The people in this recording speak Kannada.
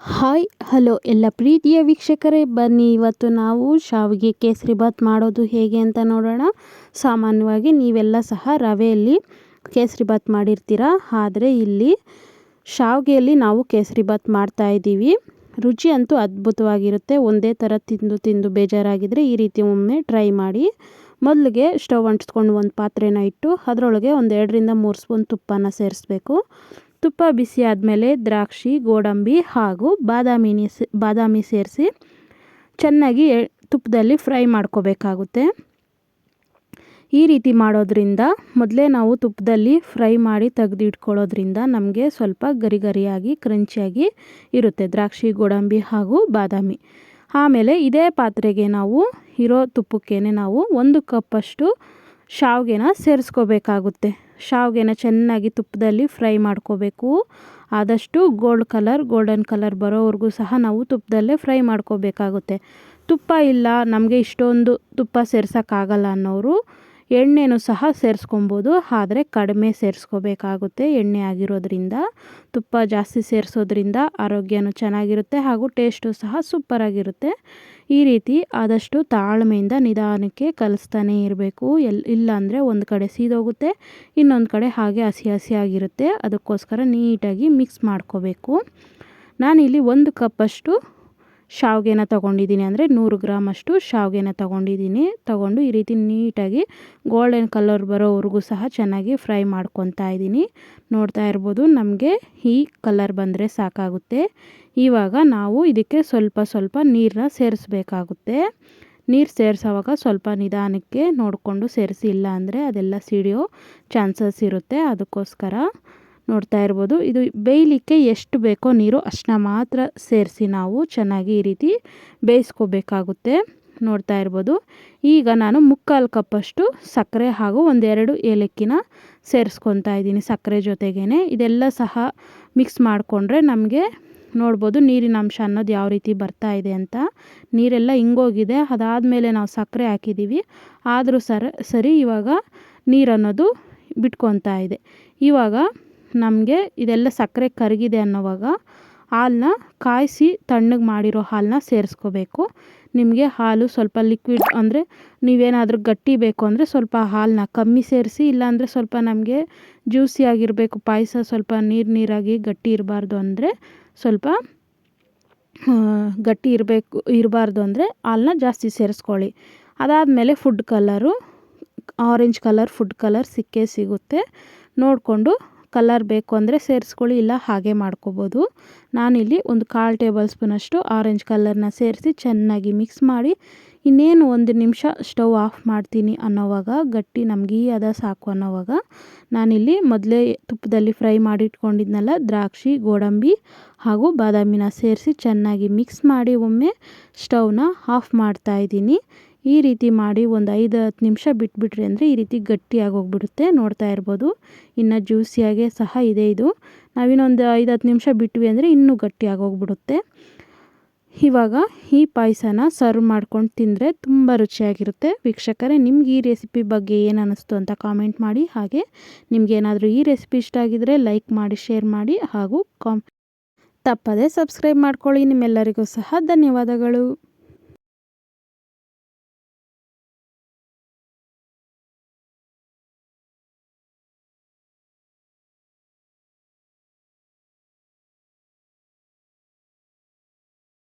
ಹಾಯ್, ಹಲೋ ಎಲ್ಲ ಪ್ರೀತಿಯ ವೀಕ್ಷಕರೇ, ಬನ್ನಿ ಇವತ್ತು ನಾವು ಶಾವಿಗೆ ಕೇಸರಿ ಬಾತ್ ಮಾಡೋದು ಹೇಗೆ ಅಂತ ನೋಡೋಣ. ಸಾಮಾನ್ಯವಾಗಿ ನೀವೆಲ್ಲ ಸಹ ರವೆಯಲ್ಲಿ ಕೇಸರಿ ಬಾತ್ ಮಾಡಿರ್ತೀರ? ಆದರೆ ಇಲ್ಲಿ ಶಾವಿಗೆಯಲ್ಲಿ ನಾವು ಕೇಸರಿಬಾತ್ ಮಾಡ್ತಾ ಇದ್ದೀವಿ. ರುಚಿ ಅಂತೂ ಅದ್ಭುತವಾಗಿರುತ್ತೆ. ಒಂದೇ ಥರ ತಿಂದು ತಿಂದು ಬೇಜಾರಾಗಿದ್ದರೆ ಈ ರೀತಿ ಒಮ್ಮೆ ಟ್ರೈ ಮಾಡಿ. ಮೊದಲಿಗೆ ಸ್ಟವ್ ಅಂಟಿಸ್ಕೊಂಡು ಒಂದು ಪಾತ್ರೆನ ಇಟ್ಟು, ಅದರೊಳಗೆ ಒಂದು ಎರಡರಿಂದ ಮೂರು ಸ್ಪೂನ್ ತುಪ್ಪನ ಸೇರಿಸ್ಬೇಕು. ತುಪ್ಪ ಬಿಸಿ ಆದಮೇಲೆ ದ್ರಾಕ್ಷಿ, ಗೋಡಂಬಿ ಹಾಗೂ ಬಾದಾಮಿನಿ ಬಾದಾಮಿ ಸೇರಿಸಿ ಚೆನ್ನಾಗಿ ತುಪ್ಪದಲ್ಲಿ ಫ್ರೈ ಮಾಡ್ಕೋಬೇಕಾಗುತ್ತೆ. ಈ ರೀತಿ ಮಾಡೋದ್ರಿಂದ ಮೊದಲೇ ನಾವು ತುಪ್ಪದಲ್ಲಿ ಫ್ರೈ ಮಾಡಿ ತೆಗೆದಿಟ್ಕೊಳ್ಳೋದ್ರಿಂದ ನಮಗೆ ಸ್ವಲ್ಪ ಗರಿ ಗರಿಯಾಗಿ ಕ್ರಂಚಿಯಾಗಿ ಇರುತ್ತೆ ದ್ರಾಕ್ಷಿ, ಗೋಡಂಬಿ ಹಾಗೂ ಬಾದಾಮಿ. ಆಮೇಲೆ ಇದೇ ಪಾತ್ರೆಗೆ ನಾವು ಇರೋ ತುಪ್ಪಕ್ಕೆ ನಾವು ಒಂದು ಕಪ್ಪಷ್ಟು ಶಾವಿಗೆನ ಸೇರಿಸ್ಕೋಬೇಕಾಗುತ್ತೆ. ಶಾವಿಗೆನ ಚೆನ್ನಾಗಿ ತುಪ್ಪದಲ್ಲಿ ಫ್ರೈ ಮಾಡ್ಕೋಬೇಕು. ಆದಷ್ಟು ಗೋಲ್ಡ್ ಕಲರ್, ಗೋಲ್ಡನ್ ಕಲರ್ ಬರೋವರೆಗೂ ಸಹ ನಾವು ತುಪ್ಪದಲ್ಲೇ ಫ್ರೈ ಮಾಡ್ಕೋಬೇಕಾಗುತ್ತೆ. ತುಪ್ಪ ಇಲ್ಲ, ನಮಗೆ ಇಷ್ಟೊಂದು ತುಪ್ಪ ಸೇರ್ಸೋಕ್ಕಾಗಲ್ಲ ಅನ್ನೋರು ಎಣ್ಣೆನೂ ಸಹ ಸೇರಿಸ್ಕೊಬೋದು, ಆದರೆ ಕಡಿಮೆ ಸೇರಿಸ್ಕೋಬೇಕಾಗುತ್ತೆ ಎಣ್ಣೆ ಆಗಿರೋದ್ರಿಂದ. ತುಪ್ಪ ಜಾಸ್ತಿ ಸೇರಿಸೋದ್ರಿಂದ ಆರೋಗ್ಯನೂ ಚೆನ್ನಾಗಿರುತ್ತೆ ಹಾಗೂ ಟೇಸ್ಟು ಸಹ ಸೂಪರಾಗಿರುತ್ತೆ. ಈ ರೀತಿ ಆದಷ್ಟು ತಾಳ್ಮೆಯಿಂದ ನಿಧಾನಕ್ಕೆ ಕಲಿಸ್ತಾನೇ ಇರಬೇಕು. ಎಲ್, ಇಲ್ಲಾಂದರೆ ಒಂದು ಕಡೆ ಸೀದೋಗುತ್ತೆ, ಇನ್ನೊಂದು ಕಡೆ ಹಾಗೆ ಹಸಿ ಹಸಿಯಾಗಿರುತ್ತೆ. ಅದಕ್ಕೋಸ್ಕರ ನೀಟಾಗಿ ಮಿಕ್ಸ್ ಮಾಡ್ಕೋಬೇಕು. ನಾನಿಲ್ಲಿ ಒಂದು ಕಪ್ಪಷ್ಟು ಶಾವಿಗೆನ ತೊಗೊಂಡಿದ್ದೀನಿ ಅಂದರೆ ನೂರು ಗ್ರಾಮಷ್ಟು ಶಾವಿಗೆನ ತೊಗೊಂಡಿದ್ದೀನಿ. ತೊಗೊಂಡು ಈ ರೀತಿ ನೀಟಾಗಿ ಗೋಲ್ಡನ್ ಕಲರ್ ಬರೋವರೆಗೂ ಸಹ ಚೆನ್ನಾಗಿ ಫ್ರೈ ಮಾಡ್ಕೊತಾ ಇದ್ದೀನಿ. ನೋಡ್ತಾ ಇರ್ಬೋದು ನಮಗೆ ಈ ಕಲರ್ ಬಂದರೆ ಸಾಕಾಗುತ್ತೆ. ಇವಾಗ ನಾವು ಇದಕ್ಕೆ ಸ್ವಲ್ಪ ಸ್ವಲ್ಪ ನೀರನ್ನ ಸೇರಿಸ್ಬೇಕಾಗುತ್ತೆ. ನೀರು ಸೇರಿಸೋವಾಗ ಸ್ವಲ್ಪ ನಿಧಾನಕ್ಕೆ ನೋಡಿಕೊಂಡು ಸೇರಿಸಿ ಇಲ್ಲ ಅಂದರೆ ಅದೆಲ್ಲ ಸಿಡಿಯೋ ಚಾನ್ಸಸ್ ಇರುತ್ತೆ. ಅದಕ್ಕೋಸ್ಕರ ನೋಡ್ತಾ ಇರ್ಬೋದು. ಇದು ಬೇಯಲಿಕ್ಕೆ ಎಷ್ಟು ಬೇಕೋ ನೀರು ಅಷ್ಟನ್ನ ಮಾತ್ರ ಸೇರಿಸಿ ನಾವು ಚೆನ್ನಾಗಿ ಈ ರೀತಿ ಬೇಯಿಸ್ಕೋಬೇಕಾಗುತ್ತೆ. ನೋಡ್ತಾ ಇರ್ಬೋದು. ಈಗ ನಾನು ಮುಕ್ಕಾಲು ಕಪ್ಪಷ್ಟು ಸಕ್ಕರೆ ಹಾಗೂ ಒಂದೆರಡು ಏಲಕ್ಕಿನ ಸೇರಿಸ್ಕೊತಾ ಇದ್ದೀನಿ ಸಕ್ಕರೆ ಜೊತೆಗೇ ಇದೆಲ್ಲ ಸಹ ಮಿಕ್ಸ್ ಮಾಡಿಕೊಂಡ್ರೆ ನಮಗೆ ನೋಡ್ಬೋದು ನೀರಿನ ಅಂಶ ಅನ್ನೋದು ಯಾವ ರೀತಿ ಬರ್ತಾ ಇದೆ ಅಂತ. ನೀರೆಲ್ಲ ಹಿಂಗೋಗಿದೆ ಅದಾದಮೇಲೆ ನಾವು ಸಕ್ಕರೆ ಹಾಕಿದ್ದೀವಿ. ಆದರೂ ಸರ್, ಸರಿ ಇವಾಗ ನೀರನ್ನೋದು ಬಿಟ್ಕೊತಾ ಇದೆ. ಇವಾಗ ನಮಗೆ ಇದೆಲ್ಲ ಸಕ್ಕರೆ ಕರಗಿದೆ ಅನ್ನೋವಾಗ ಹಾಲನ್ನ ಕಾಯಿಸಿ ತಣ್ಣಗೆ ಮಾಡಿರೋ ಹಾಲನ್ನ ಸೇರಿಸ್ಕೋಬೇಕು. ನಿಮಗೆ ಹಾಲು ಸ್ವಲ್ಪ ಲಿಕ್ವಿಡ್ ಅಂದರೆ ನೀವೇನಾದರೂ ಗಟ್ಟಿ ಬೇಕು ಅಂದರೆ ಸ್ವಲ್ಪ ಹಾಲನ್ನ ಕಮ್ಮಿ ಸೇರಿಸಿ, ಇಲ್ಲಾಂದರೆ ಸ್ವಲ್ಪ ನಮಗೆ ಜ್ಯೂಸಿಯಾಗಿರಬೇಕು ಪಾಯಸ ಸ್ವಲ್ಪ ನೀರು ನೀರಾಗಿ ಗಟ್ಟಿ ಇರಬಾರ್ದು ಅಂದರೆ ಸ್ವಲ್ಪ ಗಟ್ಟಿ ಇರಬೇಕು, ಇರಬಾರ್ದು ಅಂದರೆ ಹಾಲನ್ನ ಜಾಸ್ತಿ ಸೇರಿಸ್ಕೊಳ್ಳಿ. ಅದಾದಮೇಲೆ food colour orange colour food colour ಸಿಕ್ಕೇ ಸಿಗುತ್ತೆ. ನೋಡಿಕೊಂಡು ಕಲರ್ ಬೇಕು ಅಂದರೆ ಸೇರಿಸ್ಕೊಳ್ಳಿ, ಇಲ್ಲ ಹಾಗೆ ಮಾಡ್ಕೋಬೋದು. ನಾನಿಲ್ಲಿ ಒಂದು ಕಾಲು ಟೇಬಲ್ ಸ್ಪೂನಷ್ಟು ಆರೆಂಜ್ ಕಲರ್ನ ಸೇರಿಸಿ ಚೆನ್ನಾಗಿ ಮಿಕ್ಸ್ ಮಾಡಿ, ಇನ್ನೇನು ಒಂದು ನಿಮಿಷ ಸ್ಟವ್ ಆಫ್ ಮಾಡ್ತೀನಿ ಅನ್ನೋವಾಗ, ಗಟ್ಟಿ ನಮಗೆ ಈ ಅದ ಸಾಕು ಅನ್ನೋವಾಗ, ನಾನಿಲ್ಲಿ ಮೊದಲೇ ತುಪ್ಪದಲ್ಲಿ ಫ್ರೈ ಮಾಡಿಟ್ಕೊಂಡಿದ್ನಲ್ಲ, ದ್ರಾಕ್ಷಿ, ಗೋಡಂಬಿ ಹಾಗೂ ಬಾದಾಮಿನ ಸೇರಿಸಿ ಚೆನ್ನಾಗಿ ಮಿಕ್ಸ್ ಮಾಡಿ ಒಮ್ಮೆ ಸ್ಟವ್ನ ಆಫ್ ಮಾಡ್ತಾಯಿದ್ದೀನಿ ಈ ರೀತಿ ಮಾಡಿ ಒಂದು ಐದು, ಹತ್ತು ನಿಮಿಷ ಬಿಟ್ಬಿಟ್ರಿ ಅಂದರೆ ಈ ರೀತಿ ಗಟ್ಟಿಯಾಗಿ ಹೋಗ್ಬಿಡುತ್ತೆ. ನೋಡ್ತಾ ಇರ್ಬೋದು. ಇನ್ನು ಜ್ಯೂಸಿಯಾಗೆ ಸಹ ಇದೆ ಇದು. ನಾವಿನ್ನೊಂದು ಐದು, ಹತ್ತು ನಿಮಿಷ ಬಿಟ್ವಿ ಅಂದರೆ ಇನ್ನೂ ಗಟ್ಟಿಯಾಗಿ ಹೋಗ್ಬಿಡುತ್ತೆ. ಇವಾಗ ಈ ಪಾಯಸನ ಸರ್ವ್ ಮಾಡ್ಕೊಂಡು ತಿಂದರೆ ತುಂಬ ರುಚಿಯಾಗಿರುತ್ತೆ. ವೀಕ್ಷಕರೇ, ನಿಮ್ಗೆ ಈ ರೆಸಿಪಿ ಬಗ್ಗೆ ಏನು ಅನ್ನಿಸ್ತು ಅಂತ ಕಾಮೆಂಟ್ ಮಾಡಿ. ಹಾಗೆ ನಿಮಗೇನಾದರೂ ಈ ರೆಸಿಪಿ ಇಷ್ಟ ಆಗಿದರೆ ಲೈಕ್ ಮಾಡಿ, ಶೇರ್ ಮಾಡಿ ಹಾಗೂ ಕಾಮ್ ತಪ್ಪದೇ ಸಬ್ಸ್ಕ್ರೈಬ್ ಮಾಡ್ಕೊಳ್ಳಿ. ನಿಮ್ಮೆಲ್ಲರಿಗೂ ಸಹ ಧನ್ಯವಾದಗಳು.